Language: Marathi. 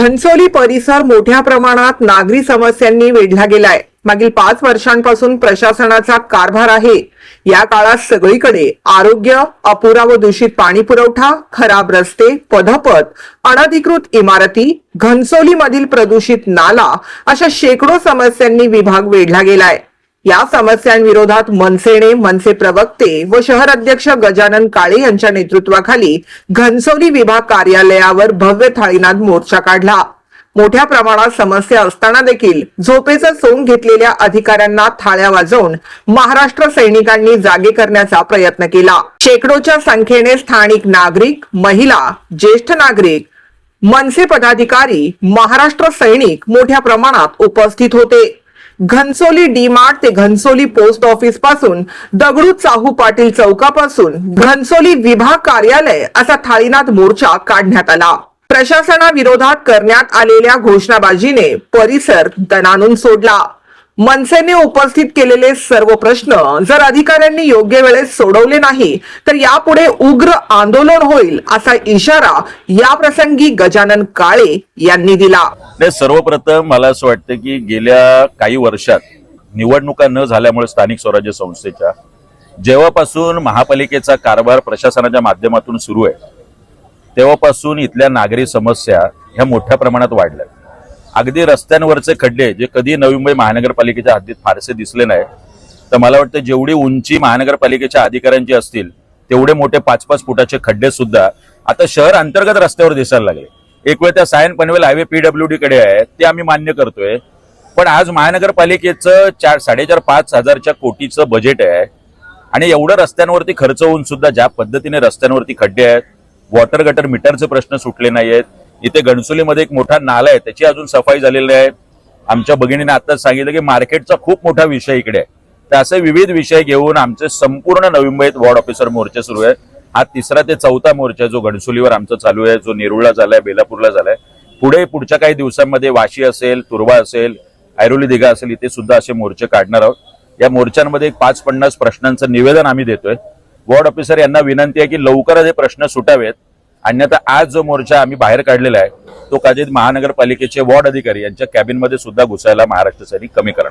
घनसोली परिसर मोठ्या प्रमाणात नागरी समस्यांनी वेढला गेलाय. मागील पाच वर्षांपासून प्रशासनाचा कारभार आहे. या काळात सगळीकडे आरोग्य अपुरा व दूषित पाणी पुरवठा खराब रस्ते पदपथ अनधिकृत इमारती घनसोलीमधील प्रदूषित नाला अशा शेकडो समस्यांनी विभाग वेढला गेलाय. या समस्यांविरोधात मनसेने मनसे प्रवक्ते व शहर अध्यक्ष गजानन काळे यांच्या नेतृत्वाखाली घनसोली विभाग कार्यालयावर भव्य थाळीनाद मोर्चा काढला. मोठ्या प्रमाणात समस्या असताना देखील झोपेचं सोंग घेतलेल्या अधिकाऱ्यांना थाळ्या वाजवून महाराष्ट्र सैनिकांनी जागे करण्याचा प्रयत्न केला. शेकडोच्या संख्येने स्थानिक नागरिक महिला ज्येष्ठ नागरिक मनसे पदाधिकारी महाराष्ट्र सैनिक मोठ्या प्रमाणात उपस्थित होते. घनसोली डी मार्ट ते घनसोली पोस्ट ऑफिसपासून दगडू चाहू पाटील चौकापासून घनसोली विभाग कार्यालय असा थाळीनाथ मोर्चा काढण्यात आला. प्रशासनाविरोधात करण्यात आलेल्या घोषणाबाजीने परिसर दणानून सोडला. मनसेने उपस्थित केलेले सर्व प्रश्न जर अधिकाऱ्यांनी योग्य वेळेस सोडवले नाही तर यापुढे उग्र आंदोलन होईल असा इशारा या प्रसंगी गजानन काळे यांनी दिला. सर्वप्रथम मला असं वाटतं की गेल्या काही वर्षात निवडणुका न झाल्यामुळे स्थानिक स्वराज्य संस्थेच्या जेव्हापासून महापालिकेचा कारभार प्रशासनाच्या माध्यमातून सुरू आहे तेव्हापासून इथल्या नागरी समस्या ह्या मोठ्या प्रमाणात वाढल्या अगदी रस्त्यांवरचे खड्डे जे कधी नवी मुंबई महानगरपालिकेच्या हद्दीत फारसे दिसले नाही. तर मला वाटतं जेवढी उंची महानगरपालिकेच्या अधिकाऱ्यांची असतील तेवढे मोठे पाच पाच फुटाचे खड्डे सुद्धा आता शहर अंतर्गत रस्त्यावर दिसायला लागले. एक वेळ त्या सायन पनवेल हायवे पीडब्ल्यूडी कडे आहे ते आम्ही मान्य करतोय. पण आज महानगरपालिकेचं चार साडेचार पाच हजारच्या कोटीचं बजेट आहे. आणि एवढं रस्त्यांवरती खर्च होऊन सुद्धा ज्या पद्धतीने रस्त्यांवरती खड्डे आहेत वॉटर गटर मीटरचे प्रश्न सुटले नाहीयेत. इथे घणसोलीमध्ये एक मोठा नाला आहे त्याची अजून सफाई झालेली आहे. आमच्या भगिनीने आताच सांगितलं की मार्केटचा खूप मोठा विषय इकडे आहे. तर असे विविध विषय घेऊन आमचे संपूर्ण नवी मुंबईत वॉर्ड ऑफिसर मोर्चे सुरू आहे. हा तिसरा ते चौथा मोर्चा जो घणसोलीवर आमचा चालू आहे जो नेरुळला झालाय बेलापूरला झालाय. पुढे पुढच्या काही दिवसांमध्ये वाशी असेल तुर्वा असेल ऐरोली दिघा असेल इथे सुद्धा असे मोर्चे काढणार आहोत. या मोर्चांमध्ये एक पाच पन्नास प्रश्नांचं निवेदन आम्ही देतोय. वॉर्ड ऑफिसर यांना विनंती आहे की लवकरच हे प्रश्न सुटावेत. अन्यथा आज जो मोर्चा आम्ही बाहेर काढलेला आहे तो कदाचित महानगरपालिकेचे वॉर्ड अधिकारी यांच्या कॅबिनमध्ये सुद्धा घुसायला महाराष्ट्र सैनिक कमी करणार.